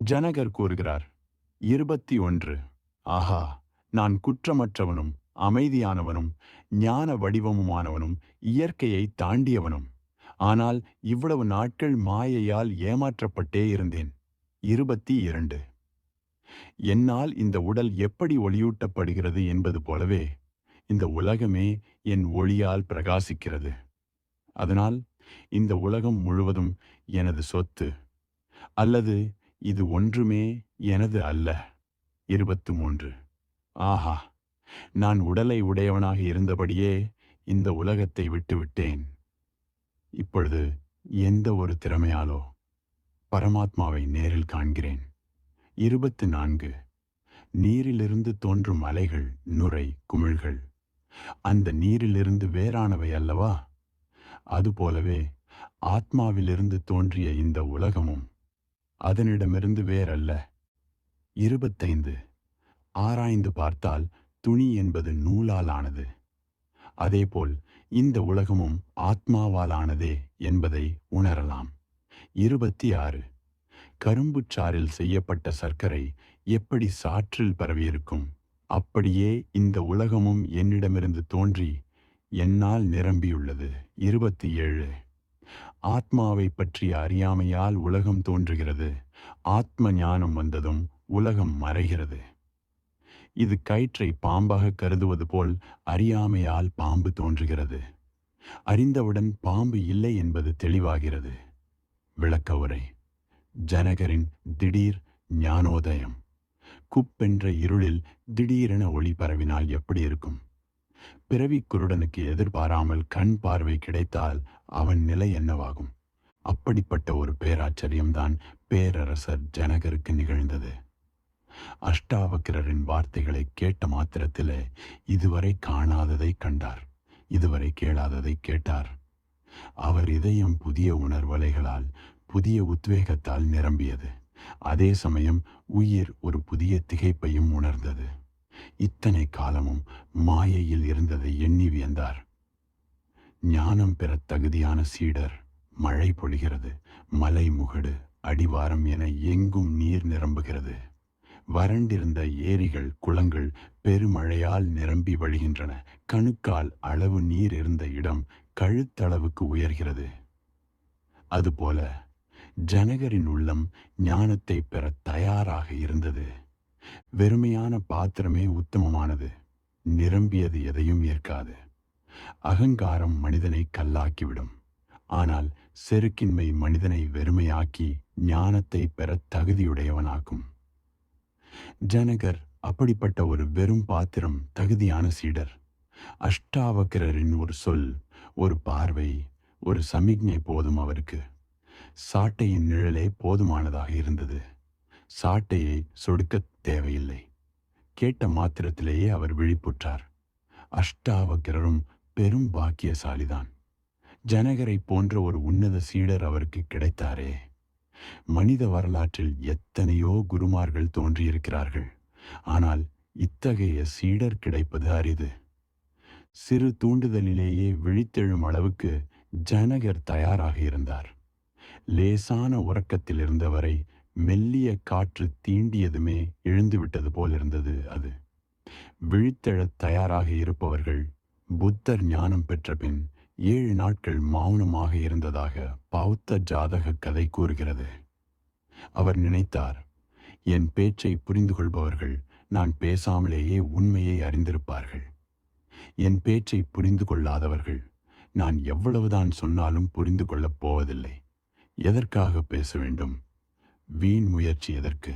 ஜனகர் கூறுகிறார் இருபத்தி ஒன்று. ஆஹா நான் குற்றமற்றவனும் அமைதியானவனும் ஞான வடிவமுமானவனும் இயற்கையை தாண்டியவனும். ஆனால் இவ்வளவு நாட்கள் மாயையால் ஏமாற்றப்பட்டே இருந்தேன். இருபத்தி இரண்டு. என்னால் இந்த உடல் எப்படி ஒளியூட்டப்படுகிறது என்பது போலவே இந்த உலகமே என் ஒளியால் பிரகாசிக்கிறது. அதனால் இந்த உலகம் முழுவதும் எனது சொத்து அல்லது இது ஒன்றுமே எனது அல்ல. இருபத்து மூன்று ஆஹா நான் உடலை உடையவனாக இருந்தபடியே இந்த உலகத்தை விட்டுவிட்டேன். இப்பொழுது எந்த ஒரு திறமையாலோ பரமாத்மாவை நேரில் காண்கிறேன். இருபத்து நான்கு நீரிலிருந்து தோன்றும் அலைகள் நுரை குமிழ்கள். அந்த நீரிலிருந்து வேறானவை அல்லவா? அதுபோலவே ஆத்மாவிலிருந்து தோன்றிய இந்த உலகமும் அதனிடமிருந்து வேறல்ல. இருபத்தைந்து. ஆராய்ந்து பார்த்தால் துணி என்பது நூலால் ஆனது அதேபோல் இந்த உலகமும் ஆத்மாவால் ஆனதே என்பதை உணரலாம். இருபத்தி ஆறு கரும்புச் சாறில் செய்யப்பட்ட சர்க்கரை எப்படி சாற்றில் பரவியிருக்கும்? அப்படியே இந்த உலகமும் என்னிடமிருந்து தோன்றி என்னால் நிரம்பியுள்ளது. இருபத்தி ஏழு ஆத்மாவை பற்றிய அறியாமையால் உலகம் தோன்றுகிறது. ஆத்ம ஞானம் வந்ததும் உலகம் மறைகிறது. இது கயிற்றை பாம்பாக கருதுவது போல் அறியாமையால் பாம்பு தோன்றுகிறது. அறிந்தவுடன் பாம்பு இல்லை என்பது தெளிவாகிறது. விளக்க உரை ஜனகரின் திடீர் ஞானோதயம். குப்பென்ற இருளில் திடீரென ஒளி பரவினால் எப்படி இருக்கும்? பிறவி குருடனுக்கு எதிர்பாராமல் கண் பார்வை கிடைத்தால் அவன் நிலை என்னவாகும்? அப்படிப்பட்ட ஒரு பேராச்சரியம்தான் பேரரசர் ஜனகருக்கு நிகழ்ந்தது. அஷ்டாவக்கிரரின் வார்த்தைகளை கேட்ட மாத்திரத்திலே இதுவரை காணாததை கண்டார். இதுவரை கேளாததை கேட்டார். அவர் இதயம் புதிய உணர்வலைகளால் புதிய உத்வேகத்தால் நிரம்பியது. அதே சமயம் உயிர் ஒரு புதிய திகைப்பையும் உணர்ந்தது. இத்தனை காலமும் மாயையில் இருந்ததை எண்ணி வியந்தார். ஞானம் பெற தகுதியான சீடர் மழை பொழிகிறது மலை முகடு அடிவாரம் என எங்கும் நீர் நிரம்புகிறது. வறண்டிருந்த ஏரிகள் குளங்கள் பெருமழையால் நிரம்பி வழிகின்றன. கணுக்கால் அளவு நீர் இருந்த இடம் கழுத்தளவுக்கு உயர்கிறது. அதுபோல ஜனகரின் உள்ளம் ஞானத்தை பெற தயாராக இருந்தது. வெறுமையான பாத்திரமே உத்தமமானது. நிரம்பியது எதையும் ஏற்காது. அகங்காரம் மனிதனை கல்லாக்கிவிடும். ஆனால் செருக்கின்மை மனிதனை வெறுமையாக்கி ஞானத்தை பெற தகுதியுடையவனாக்கும். ஜனகர் அப்படிப்பட்ட ஒரு வெறும் பாத்திரம் தகுதியான சீடர். அஷ்டாவக்கிரரின் ஒரு சொல் ஒரு பார்வை ஒரு சமிக்ஞை போதும் அவருக்கு. சாட்டையின் நிழலே போதுமானதாக இருந்தது. சாட்டையை சொடுக்க தேவையில்லை. கேட்ட மாத்திரத்திலேயே அவர் விழிப்புற்றார். அஷ்டாவக்கிரரும் பெரும் பாக்கியசாலிதான். ஜனகரை போன்ற ஒரு உன்னத சீடர் அவருக்கு கிடைத்தாரே. மனித வரலாற்றில் எத்தனையோ குருமார்கள் தோன்றியிருக்கிறார்கள். ஆனால் இத்தகைய சீடர் கிடைப்பது அரிது. சிறு தூண்டுதலிலேயே விழித்தெழும் அளவுக்கு ஜனகர் தயாராக இருந்தார். லேசான உறக்கத்தில் இருந்தவரை மெல்லிய காற்று தீண்டியதுமே எழுந்துவிட்டது போல் இருந்தது அது. விழித்தெழத் தயாராக இருப்பவர்கள் புத்தர் ஞானம் பெற்ற பின் ஏழு நாட்கள் மௌனமாக இருந்ததாக பௌத்த ஜாதக கதை கூறுகிறது. அவர் நினைத்தார் என் பேச்சை புரிந்து கொள்பவர்கள் நான் பேசாமலேயே உண்மையை அறிந்திருப்பார்கள். என் பேச்சை புரிந்து கொள்ளாதவர்கள் நான் எவ்வளவுதான் சொன்னாலும் புரிந்து கொள்ளப் போவதில்லை. எதற்காக பேச வேண்டும்? வீண் முயற்சி எதற்கு?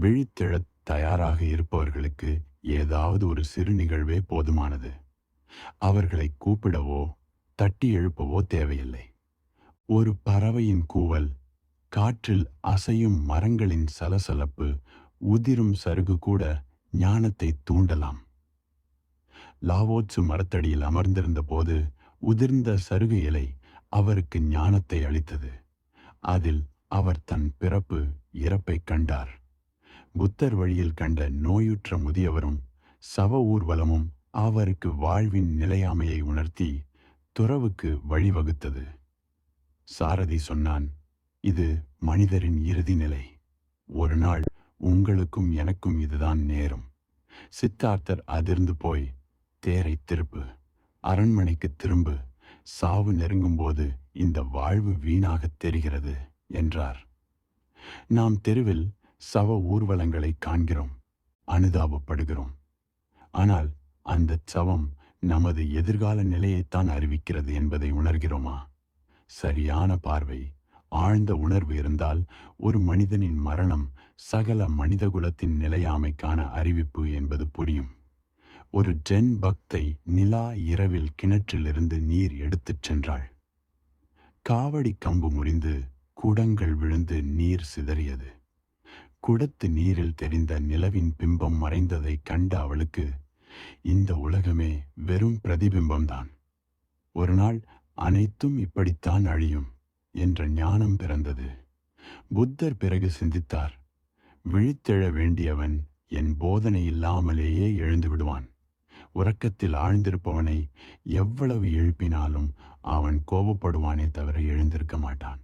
விழித்தெழத் தயாராக இருப்பவர்களுக்கு ஏதாவது ஒரு சிறு நிகழ்வே போதுமானது. அவர்களை கூப்பிடவோ தட்டி எழுப்பவோ தேவையில்லை. ஒரு பறவையின் கூவல் காற்றில் அசையும் மரங்களின் சலசலப்பு உதிரும் சருகு கூட ஞானத்தை தூண்டலாம். லாவோச்சு மரத்தடியில் அமர்ந்திருந்த போது உதிர்ந்த சருகு இலை அவருக்கு ஞானத்தை அளித்தது. அதில் அவர் தன் பிறப்பு இறப்பை கண்டார். புத்தர் வழியில் கண்ட நோயுற்ற முதியவரும் சவ ஊர்வலமும் அவருக்கு வாழ்வின் நிலையாமையை உணர்த்தி துறவுக்கு வழிவகுத்தது. சாரதி சொன்னான் இது மனிதரின் இறுதி நிலை. ஒரு நாள் உங்களுக்கும் எனக்கும் இதுதான் நேரும். சித்தார்த்தர் அதிர்ந்து போய் தேரை திருப்பு. அரண்மனைக்கு திரும்பு. சாவு நெருங்கும்போது இந்த வாழ்வு வீணாகத் தெரிகிறது. என்றார். நாம் தெருவில் சவ ஊர்வலங்களை காண்கிறோம் அனுதாபப்படுகிறோம். ஆனால் அந்த சவம் நமது எதிர்கால நிலையைத்தான் அறிவிக்கிறது என்பதை உணர்கிறோமா? சரியான பார்வை. ஆழ்ந்த உணர்வு இருந்தால் ஒரு மனிதனின் மரணம் சகல மனிதகுலத்தின் நிலையாமைக்கான அறிவிப்பு என்பது புரியும். ஒரு ஜென் பக்தை நிலா இரவில் கிணற்றிலிருந்து நீர் எடுத்துச் சென்றாள். காவடி கம்பு முறிந்து குடங்கள் விழுந்து நீர் சிதறியது. குடத்து நீரில் தெரிந்த நிலவின் பிம்பம் மறைந்ததை கண்ட அவளுக்கு இந்த உலகமே வெறும் பிரதிபிம்பம்தான். ஒரு நாள் அனைத்தும் இப்படித்தான் அழியும் என்ற ஞானம் பிறந்தது. புத்தர் பிறகு சிந்தித்தார் விழித்தெழ வேண்டியவன் என் போதனை இல்லாமலேயே எழுந்து விடுவான். உறக்கத்தில் ஆழ்ந்திருப்பவனை எவ்வளவு எழுப்பினாலும் அவன் கோபப்படுவானே தவிர எழுந்திருக்க மாட்டான்.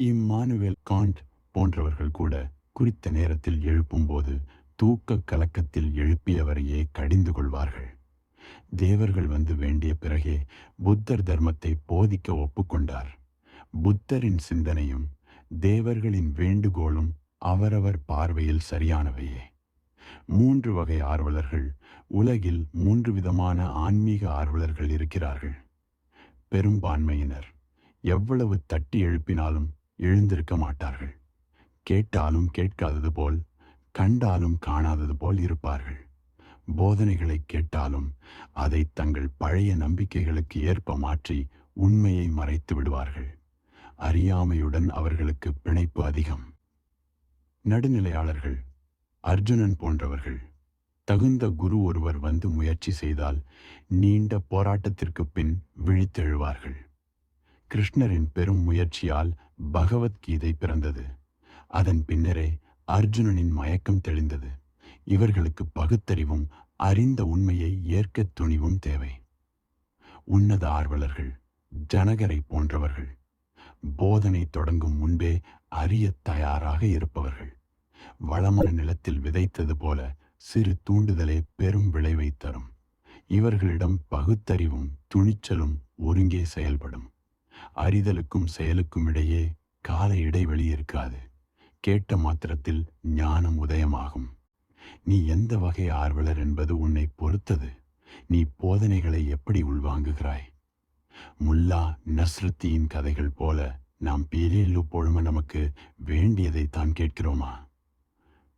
இம்மானுவேல் காண்ட் போன்றவர்கள் கூட குறித்த நேரத்தில் எழுப்பும்போது தூக்க கலக்கத்தில் எழுப்பியவரையே கடிந்து கொள்வார்கள். தேவர்கள் வந்து வேண்டிய பிறகே புத்தர் தர்மத்தை போதிக்க ஒப்புக்கொண்டார். புத்தரின் சிந்தனையும் தேவர்களின் வேண்டுகோளும் அவரவர் பார்வையில் சரியானவையே. மூன்று வகை ஆர்வலர்கள் உலகில் மூன்று விதமான ஆன்மீக ஆர்வலர்கள் இருக்கிறார்கள். பெரும்பான்மையினர் எவ்வளவு தட்டி எழுப்பினாலும் எழுந்திருக்க மாட்டார்கள். கேட்டாலும் கேட்காதது போல் கண்டாலும் காணாதது போல் இருப்பார்கள். போதனைகளை கேட்டாலும் அதை தங்கள் பழைய நம்பிக்கைகளுக்கு ஏற்ப மாற்றி உண்மையை மறைத்து விடுவார்கள். அறியாமையுடன் அவர்களுக்கு பிணைப்பு அதிகம். நடுநிலையாளர்கள் அர்ஜுனன் போன்றவர்கள். தகுந்த குரு ஒருவர் வந்து முயற்சி செய்தால் நீண்ட போராட்டத்திற்கு பின் விழித்தெழுவார்கள். கிருஷ்ணரின் பெரும் முயற்சியால் பகவத்கீதை பிறந்தது. அதன் பின்னரே அர்ஜுனனின் மயக்கம் தெளிந்தது. இவர்களுக்கு பகுத்தறிவும் அறிந்த உண்மையை ஏற்க துணிவும் தேவை. உன்னத ஆர்வலர்கள் ஜனகரை போன்றவர்கள் போதனை தொடங்கும் முன்பே அறிய தயாராக இருப்பவர்கள். வளமான நிலத்தில் விதைத்தது போல சிறு தூண்டுதலே பெரும் விளைவை தரும். இவர்களிடம் பகுத்தறிவும் துணிச்சலும் ஒருங்கே செயல்படும். அறிதலுக்கும் செயலுக்கும் இடையே கால இடைவெளி இருக்காது. கேட்ட மாத்திரத்தில் ஞானம் உதயமாகும். நீ எந்த வகை ஆர்வலர் என்பது உன்னை பொறுத்தது. நீ போதனைகளை எப்படி உள்வாங்குகிறாய்? முல்லா நஸ்ருத்தியின் கதைகள் போல நாம் பேரில்லு பொழும நமக்கு வேண்டியதை தான் கேட்கிறோமா?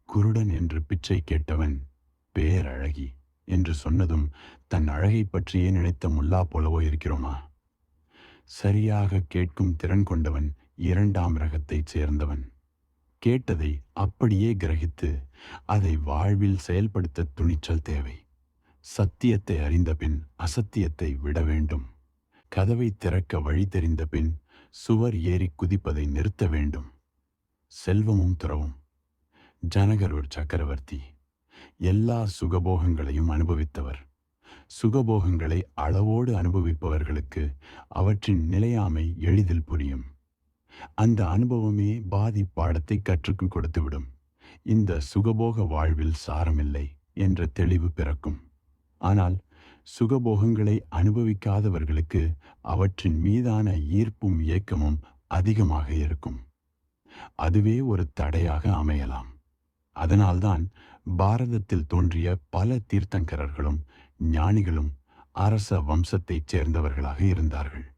குருடன் என்று பிச்சை கேட்டவன் பேரழகி என்று சொன்னதும் தன் அழகை பற்றியே நினைத்த முல்லா போலவோ இருக்கிறோமா? சரியாக கேட்கும் திறன் கொண்டவன் இரண்டாம் ரகத்தைச் சேர்ந்தவன். கேட்டதை அப்படியே கிரகித்து அதை வாழ்வில் செயல்படுத்த துணிச்சல் தேவை. சத்தியத்தை அறிந்தபின் அசத்தியத்தை விட வேண்டும். கதவை திறக்க வழி தெரிந்த பின் சுவர் ஏறி குதிப்பதை நிறுத்த வேண்டும். செல்வமும் துறவும். ஜனகர் ஒரு சக்கரவர்த்தி. எல்லா சுகபோகங்களையும் அனுபவித்தவர். சுகபோகங்களை அளவோடு அனுபவிப்பவர்களுக்கு அவற்றின் நிலையாமை எளிதில் புரியும். அந்த அனுபவமே பாதி பாடத்தை கற்றுக்கு கொடுத்துவிடும். இந்த சுகபோக வாழ்வில் சாரமில்லை என்ற தெளிவு பிறக்கும். ஆனால் சுகபோகங்களை அனுபவிக்காதவர்களுக்கு அவற்றின் மீதான ஈர்ப்பும் இயக்கமும் அதிகமாக இருக்கும். அதுவே ஒரு தடையாக அமையலாம். அதனால்தான் பாரதத்தில் தோன்றிய பல தீர்த்தங்கரர்களும் ஞானிகளும் அரச வம்சத்தைச் சேர்ந்தவர்களாக இருந்தார்கள்.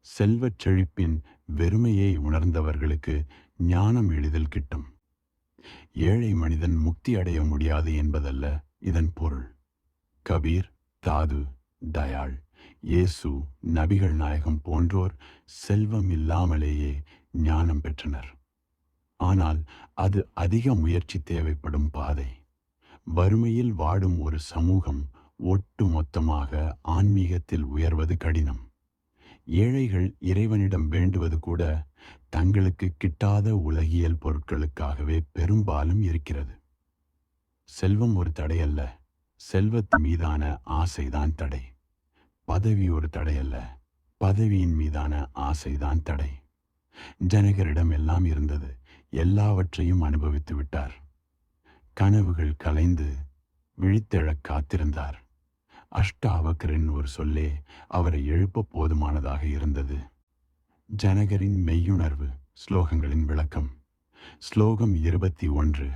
செல்வச் செழிப்பின் வெறுமையை உணர்ந்தவர்களுக்கு ஞானம் எளிதில் கிட்டும். ஏழை மனிதன் முக்தி அடைய முடியாது என்பதல்ல இதன் பொருள். கபீர் தாது தயாள் இயேசு நபிகள் நாயகம் போன்றோர் செல்வம் இல்லாமலேயே ஞானம் பெற்றனர். ஆனால் அது அதிக முயற்சி தேவைப்படும் பாதை. வறுமையில் வாடும் ஒரு சமூகம் ஒட்டு மொத்தமாக ஆன்மீகத்தில் உயர்வது கடினம். ஏழைகள் இறைவனிடம் வேண்டுவது கூட தங்களுக்கு கிட்டாத உலகியல் பொருட்களுக்காகவே பெரும்பாலும் இருக்கிறது. செல்வம் ஒரு தடையல்ல செல்வத்து மீதான ஆசைதான் தடை. பதவி ஒரு தடையல்ல பதவியின் மீதான ஆசைதான் தடை. ஜனகரிடம் எல்லாம் இருந்தது எல்லாவற்றையும் அனுபவித்து விட்டார். கனவுகள் கலைந்து விழித்தெழக் காத்திருந்தார். அஷ்டாவக்கரின் ஒரு சொல்லே அவரை எழுப்ப போதுமானதாக இருந்தது. ஜனகரின் மெய்யுணர்வு ஸ்லோகங்களின் விளக்கம். ஸ்லோகம் இருபத்தி ஒன்று.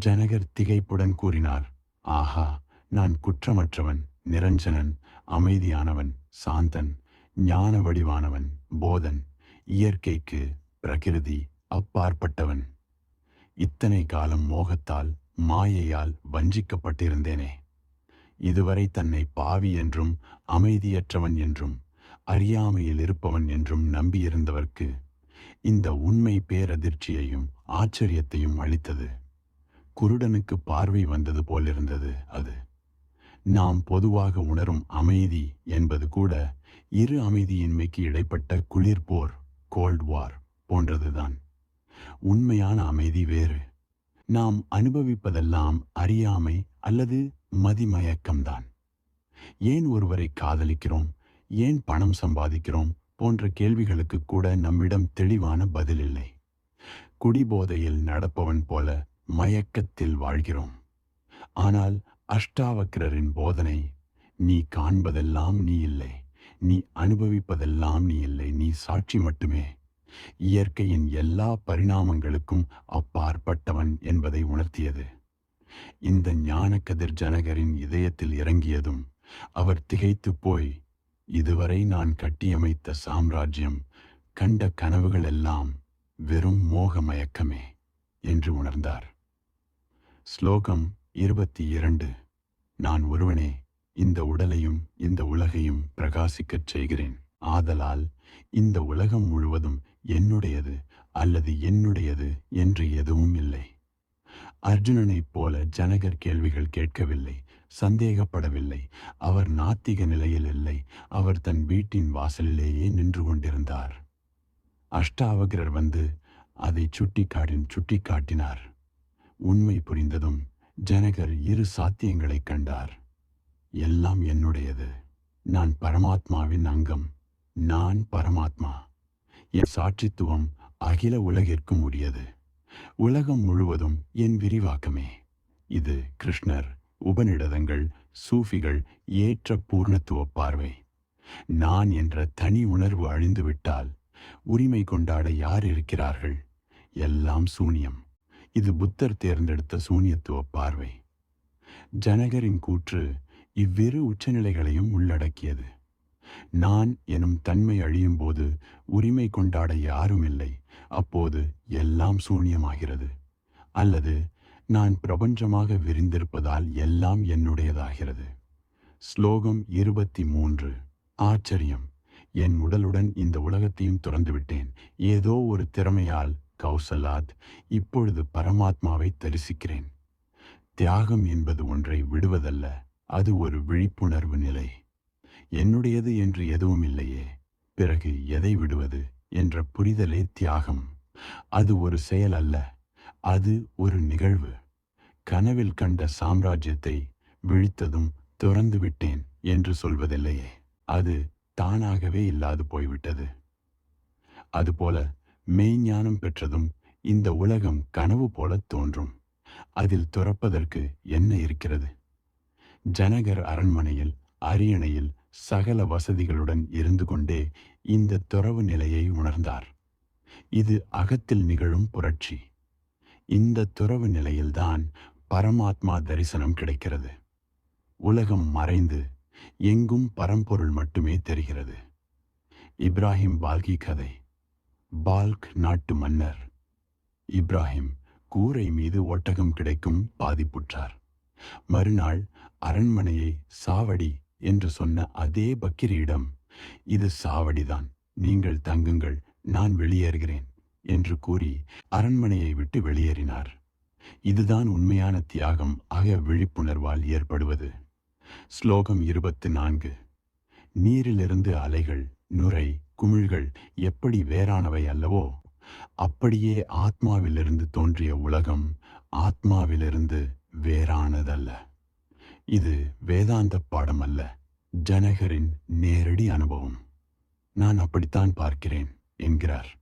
ஜனகர் திகைப்புடன் கூறினார் ஆஹா நான் குற்றமற்றவன் நிரஞ்சனன் அமைதியானவன் சாந்தன் ஞான வடிவானவன் போதன் இயற்கைக்கு பிரகிருதி அப்பாற்பட்டவன். இத்தனை காலம் மோகத்தால் மாயையால் வஞ்சிக்கப்பட்டிருந்தேனே. இதுவரை தன்னை பாவி என்றும் அமைதியற்றவன் என்றும் அறியாமையில் இருப்பவன் என்றும் நம்பியிருந்தவர்க்கு இந்த உண்மை பேரதிர்ச்சியையும் ஆச்சரியத்தையும் அளித்தது. குருடனுக்கு பார்வை வந்தது போலிருந்தது அது. நாம் பொதுவாக உணரும் அமைதி என்பது கூட இரு அமைதியின்மைக்கு இடைப்பட்ட குளிர் போர் கோல்ட் வார் போன்றதுதான். உண்மையான அமைதி வேறு. நாம் அனுபவிப்பதெல்லாம் அறியாமை அல்லது மதிமயக்கம்தான். ஏன் ஒருவரை காதலிக்கிறோம்? ஏன் பணம் சம்பாதிக்கிறோம்? போன்ற கேள்விகளுக்கு கூட நம்மிடம் தெளிவான பதில் இல்லை. குடிபோதையில் நடப்பவன் போல மயக்கத்தில் வாழ்கிறோம். ஆனால் அஷ்டாவக்கிரரின் போதனை நீ காண்பதெல்லாம் நீ இல்லை. நீ அனுபவிப்பதெல்லாம் நீ இல்லை. நீ சாட்சி மட்டுமே. இயற்கையின் எல்லா பரிணாமங்களுக்கும் அப்பாற்பட்டவன் என்பதை உணர்த்தியது. இந்த ஞானக்கதிர் ஜனகரின் இதயத்தில் இறங்கியதும் அவர் திகைத்து போய் இதுவரை நான் கட்டியமைத்த சாம்ராஜ்யம் கண்ட கனவுகள் எல்லாம் வெறும் மோக மயக்கமே என்று உணர்ந்தார். ஸ்லோகம் இருபத்தி இரண்டு. நான் ஒருவனே இந்த உடலையும் இந்த உலகையும் பிரகாசிக்கச் செய்கிறேன். ஆதலால் இந்த உலகம் முழுவதும் என்னுடையது அல்லது என்னுடையது என்று எதுவும் இல்லை. அர்ஜுனனைப் போல ஜனகர் கேள்விகள் கேட்கவில்லை சந்தேகப்படவில்லை. அவர் நாத்திக நிலையில் இல்லை. அவர் தன் வீட்டின் வாசலிலேயே நின்று கொண்டிருந்தார். அஷ்டாவகிரர் வந்து அதை சுட்டிக்காட்டின் சுட்டி காட்டினார் உண்மை புரிந்ததும் ஜனகர் இரு சாத்தியங்களைக் கண்டார். எல்லாம் என்னுடையது. நான் பரமாத்மாவின் அங்கம். நான் பரமாத்மா. என் சாட்சித்துவம் அகில உலகிற்கும் உரியது உலகம் முழுவதும் என் விரிவாக்கமே. இது கிருஷ்ணர் உபநிடதங்கள் சூஃபிகள் ஏற்ற பூர்ணத்துவ பார்வை. நான் என்ற தனி உணர்வு அழிந்துவிட்டால் உரிமை கொண்டாட யார் இருக்கிறார்கள்? எல்லாம் சூனியம். இது புத்தர் தேர்ந்தெடுத்த சூனியத்துவ பார்வை. ஜனகரின் கூற்று இவ்விரு உச்சநிலைகளையும் உள்ளடக்கியது. நான் எனும் தன்மை அழியும் போது உரிமை கொண்டாட யாரும் இல்லை. அப்போது எல்லாம் சூன்யமாகிறது. அல்லது நான் பிரபஞ்சமாக விரிந்திருப்பதால் எல்லாம் என்னுடையதாகிறது. ஸ்லோகம் இருபத்தி மூன்று ஆச்சரியம். என் உடலுடன் இந்த உலகத்தையும் துறந்துவிட்டேன். ஏதோ ஒரு திறமையால் கௌசலாத் இப்பொழுது பரமாத்மாவை தரிசிக்கிறேன். தியாகம் என்பது ஒன்றை விடுவதல்ல. அது ஒரு விழிப்புணர்வு நிலை. என்னுடையது என்று எதுவும் இல்லையே. பிறகு எதை விடுவது என்ற புரிதலே தியாகம். அது ஒரு செயல் அல்ல அது ஒரு நிகழ்வு. கனவில் கண்ட சாம்ராஜ்யத்தை விழித்ததும் துறந்து விட்டேன் என்று சொல்வதில்லையே. அது தானாகவே இல்லாது போய்விட்டது. அதுபோல மெய்ஞானம் பெற்றதும் இந்த உலகம் கனவு போல தோன்றும். அதில் துறப்பதற்கு என்ன இருக்கிறது? ஜனகர் அரண்மனையில் அரியணையில் சகல வசதிகளுடன் இருந்து கொண்டே இந்த துறவு நிலையை உணர்ந்தார். இது அகத்தில் நிகழும் புரட்சி. இந்த துறவு நிலையில்தான் பரமாத்மா தரிசனம் கிடைக்கிறது. உலகம் மறைந்து எங்கும் பரம்பொருள் மட்டுமே தெரிகிறது. இப்ராஹிம் பால்கி கதை. பால்க் நாட்டு மன்னர். இப்ராஹிம் கூரை மீது ஒட்டகம் கிடைக்கும் பாதிப்புற்றார். மறுநாள் அரண்மனையை சாவடி என்று சொன்ன அதே பக்கிரியிடம் இது சாவடிதான் நீங்கள் தங்குங்கள் நான் வெளியேறுகிறேன் என்று கூறி அரண்மனையை விட்டு வெளியேறினார். இதுதான் உண்மையான தியாகம் அக விழிப்புணர்வால் ஏற்படுவது. ஸ்லோகம் இருபத்து நான்கு. நீரிலிருந்து அலைகள் நுரை குமிழ்கள் எப்படி வேறானவை அல்லவோ அப்படியே ஆத்மாவிலிருந்து தோன்றிய உலகம் ஆத்மாவிலிருந்து வேறானதல்ல. இது வேதாந்த பாடம் அல்ல ஜனகரின் நேரடி அனுபவம். நான் அப்படித்தான் பார்க்கிறேன் என்கிறார்.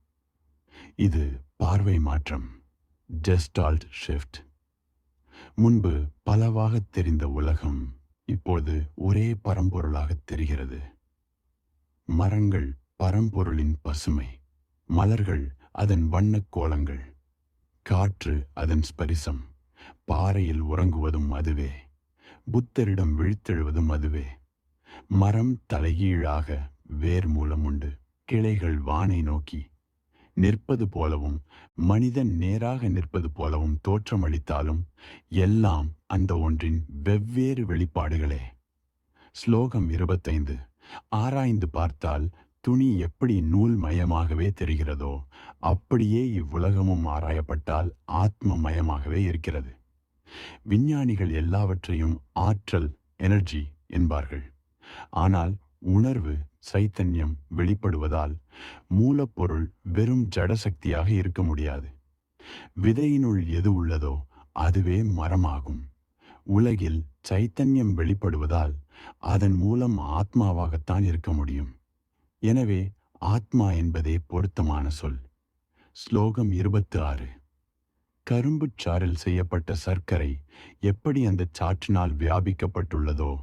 இது பார்வை மாற்றம். Gestalt shift. முன்பு பலவாகத் தெரிந்த உலகம் இப்போது ஒரே பரம்பொருளாகத் தெரிகிறது. மரங்கள் பரம்பொருளின் பசுமை மலர்கள் அதன் வண்ணக் கோலங்கள் காற்று அதன் ஸ்பரிசம் பாறையில் உறங்குவதும் அதுவே. புத்தரிடம் விழித்தெழுவதும் அதுவே. மரம் தலைகீழாக வேர் மூலம் உண்டு. கிளைகள் வானை நோக்கி நிற்பது போலவும் மனிதன் நேராக நிற்பது போலவும் தோற்றமளித்தாலும் எல்லாம் அந்த ஒன்றின் வெவ்வேறு வெளிப்பாடுகளே. ஸ்லோகம் இருபத்தைந்து. ஆராய்ந்து பார்த்தால் துணி எப்படி நூல் மயமாகவே தெரிகிறதோ அப்படியே இவ்வுலகமும் ஆராயப்பட்டால் ஆத்ம மயமாகவே இருக்கிறது. விஞ்ஞானிகள் எல்லாவற்றையும் ஆற்றல் எனர்ஜி என்பார்கள். ஆனால் உணர்வு சைத்தன்யம் வெளிப்படுவதால் மூலப்பொருள் வெறும் ஜடசக்தியாக இருக்க முடியாது. விதையினுள் எது உள்ளதோ அதுவே மரமாகும். உலகில் சைத்தன்யம் வெளிப்படுவதால் அதன் மூலம் ஆத்மாவாகத்தான் இருக்க முடியும். எனவே ஆத்மா என்பதே பொருத்தமான சொல். ஸ்லோகம் இருபத்து ஆறு. கரும்புச் சாறில் செய்யப்பட்ட சர்க்கரை எப்படி அந்த சாற்றினால் வியாபிக்கப்பட்டுள்ளதோ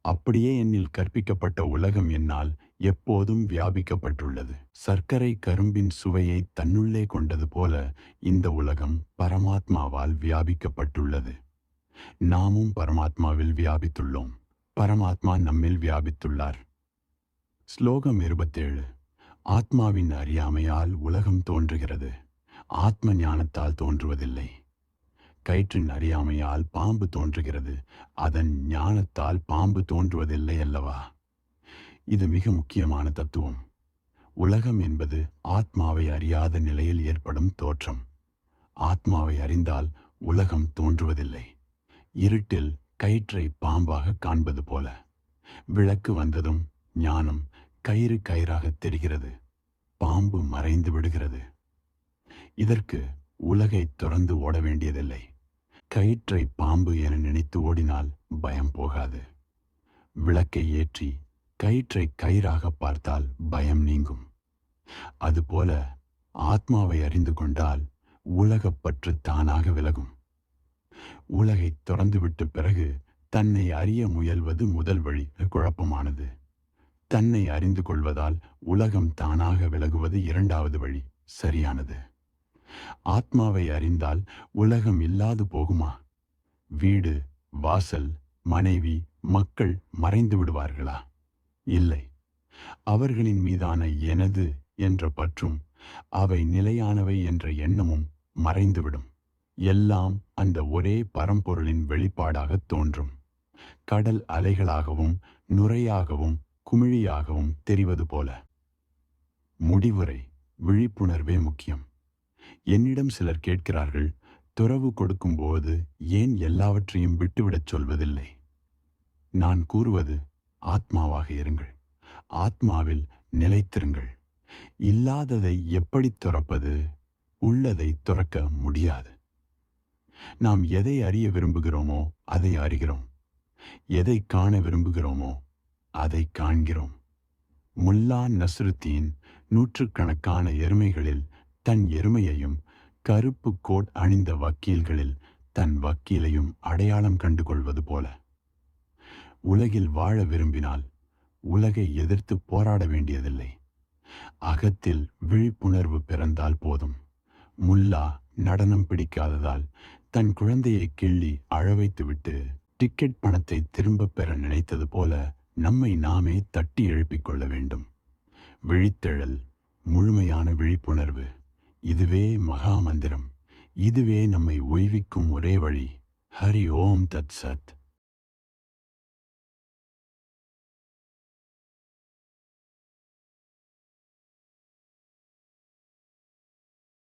அப்படியே என்னில் கற்பிக்கப்பட்ட உலகம் என்னால் எப்போதும் வியாபிக்கப்பட்டுள்ளது. சர்க்கரை கரும்பின் சுவையை தன்னுள்ளே கொண்டது போல இந்த உலகம் பரமாத்மாவால் வியாபிக்கப்பட்டுள்ளது. நாமும் பரமாத்மாவில் வியாபித்துள்ளோம். பரமாத்மா நம்மில் வியாபித்துள்ளார். ஸ்லோகம் இருபத்தேழு. ஆத்மாவின் அறியாமையால் உலகம் தோன்றுகிறது. ஆத்ம ஞானத்தால் தோன்றுவதில்லை. கயிற்றின் அறியாமையால் பாம்பு தோன்றுகிறது. அதன் ஞானத்தால் பாம்பு தோன்றுவதில்லை அல்லவா? இது மிக முக்கியமான தத்துவம். உலகம் என்பது ஆத்மாவை அறியாத நிலையில் ஏற்படும் தோற்றம். ஆத்மாவை அறிந்தால் உலகம் தோன்றுவதில்லை. இருட்டில் கயிற்றை பாம்பாக காண்பது போல. விளக்கு வந்ததும் ஞானம் கயிறு கயிறாக தெரிகிறது. பாம்பு மறைந்து விடுகிறது. இதற்கு உலகை துறந்து ஓட வேண்டியதில்லை. கயிற்றை பாம்பு என நினைத்து ஓடினால் பயம் போகாது. விளக்கை ஏற்றி கயிற்றை கயிறாக பார்த்தால் பயம் நீங்கும். அதுபோல ஆத்மாவை அறிந்து கொண்டால் உலகப்பற்று தானாக விலகும். உலகை துறந்துவிட்ட பிறகு தன்னை அறிய முயல்வது முதல் வழி குழப்பமானது. தன்னை அறிந்து கொள்வதால் உலகம் தானாக விலகுவது இரண்டாவது வழி சரியானது. ஆத்மாவை அறிந்தால் உலகம் இல்லாது போகுமா? வீடு வாசல் மனைவி மக்கள் மறைந்து விடுவார்களா? இல்லை. அவர்களின் மீதான எனது என்ற பற்றும் அவை நிலையானவை என்ற எண்ணமும் மறைந்துவிடும். எல்லாம் அந்த ஒரே பரம்பொருளின் வெளிப்பாடாக தோன்றும். கடல் அலைகளாகவும் நுரையாகவும் குமிழியாகவும் தெரிவது போல. முடிவுரை விழிப்புணர்வே முக்கியம். என்னிடம் சிலர் கேட்கிறார்கள் துறவு கொடுக்கும்போது ஏன் எல்லாவற்றையும் விட்டுவிடச் சொல்வதில்லை? நான் கூறுவது ஆத்மாவாக இருங்கள். ஆத்மாவில் நிலைத்திருங்கள். இல்லாததை எப்படி துறப்பது? உள்ளதை துறக்க முடியாது. நாம் எதை அறிய விரும்புகிறோமோ அதை அறிகிறோம். எதை காண விரும்புகிறோமோ அதை காண்கிறோம். முல்லா நஸ்ருத்தீன் நூற்றுக்கணக்கான எருமைகளில் தன் எருமையையும் கருப்பு கோட் அணிந்த வக்கீல்களில் தன் வக்கீலையும் அடையாளம் கண்டு கொள்வது போல. உலகில் வாழ விரும்பினால் உலகை எதிர்த்து போராட வேண்டியதில்லை. அகத்தில் விழிப்புணர்வு பிறந்தால் போதும். முல்லா நடனம் பிடிக்காததால் தன் குழந்தையை கிள்ளி அழவைத்துவிட்டு டிக்கெட் பணத்தை திரும்பப் பெற நினைத்தது போல நம்மை நாமே தட்டி எழுப்பிக் கொள்ள வேண்டும். விழித்தெழல் முழுமையான விழிப்புணர்வு. இதுவே மகா மந்திரம் இதுவே நம்மை ஓய்விக்கும் ஒரே வழி. ஹரி ஓம் தத் சத்.